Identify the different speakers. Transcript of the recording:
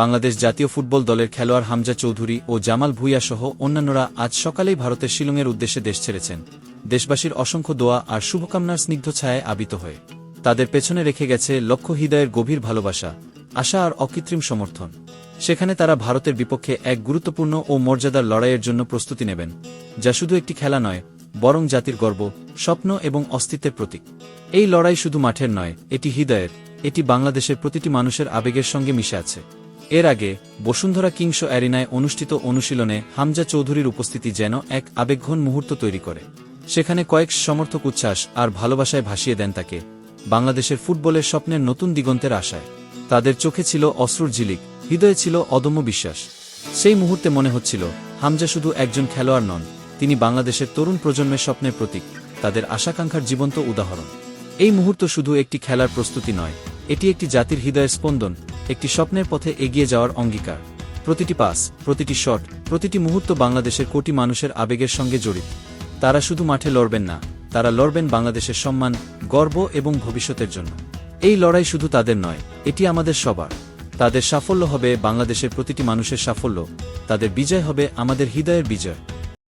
Speaker 1: বাংলাদেশ জাতীয় ফুটবল দলের খেলোয়াড় হামজা চৌধুরী ও জামাল ভুইয়া সহ অন্যান্যরা আজ সকালেই ভারতের শিলংয়ের উদ্দেশ্যে দেশ ছেড়েছেন। দেশবাসীর অসংখ্য দোয়া আর শুভকামনার স্নিগ্ধ ছায়ায় আবিত হয়ে। তাদের পেছনে রেখে গেছে লক্ষ্য হৃদয়ের গভীর ভালোবাসা, আশা আর অকৃত্রিম সমর্থন। সেখানে তারা ভারতের বিপক্ষে এক গুরুত্বপূর্ণ ও মর্যাদার লড়াইয়ের জন্য প্রস্তুতি নেবেন, যা শুধু একটি খেলা নয়, বরং জাতির গর্ব, স্বপ্ন এবং অস্তিত্বের প্রতীক। এই লড়াই শুধু মাঠের নয়, এটি হৃদয়ের, এটি বাংলাদেশের প্রতিটি মানুষের আবেগের সঙ্গে মিশে আছে। এর আগে বসুন্ধরা কিংস অ্যারিনায় অনুষ্ঠিত অনুশীলনে হামজা চৌধুরীর উপস্থিতি যেন এক আবেগঘন মুহূর্ত তৈরি করে। সেখানে কয়েক সমর্থক উচ্ছ্বাস আর ভালোবাসায় ভাসিয়ে দেন তাকে। বাংলাদেশের ফুটবলের স্বপ্নের নতুন দিগন্তের আশায়। তাদের চোখে ছিল অশ্রুর ঝিলিক, হৃদয়ে ছিল অদম্য বিশ্বাস। সেই মুহূর্তে মনে হচ্ছিল, হামজা শুধু একজন খেলোয়াড় নন, তিনি বাংলাদেশের তরুণ প্রজন্মের স্বপ্নের প্রতীক, তাদের আশাকাঙ্ক্ষার জীবন্ত উদাহরণ। এই মুহূর্ত শুধু একটি খেলার প্রস্তুতি নয় এটি একটি জাতির হৃদয়ের স্পন্দন, একটি স্বপ্নের পথে এগিয়ে যাওয়ার অঙ্গীকার। প্রতিটি পাস, প্রতিটি শট, প্রতিটি মুহূর্ত বাংলাদেশের কোটি মানুষের আবেগের সঙ্গে জড়িত। তারা শুধু মাঠে লড়বেন না, তারা লড়বেন বাংলাদেশের সম্মান, গর্ব এবং ভবিষ্যতের জন্য। এই লড়াই শুধু তাদের নয়, এটি আমাদের সবার। তাদের সাফল্য হবে বাংলাদেশের প্রতিটি মানুষের সাফল্য, তাদের বিজয় হবে আমাদের হৃদয়ের বিজয়।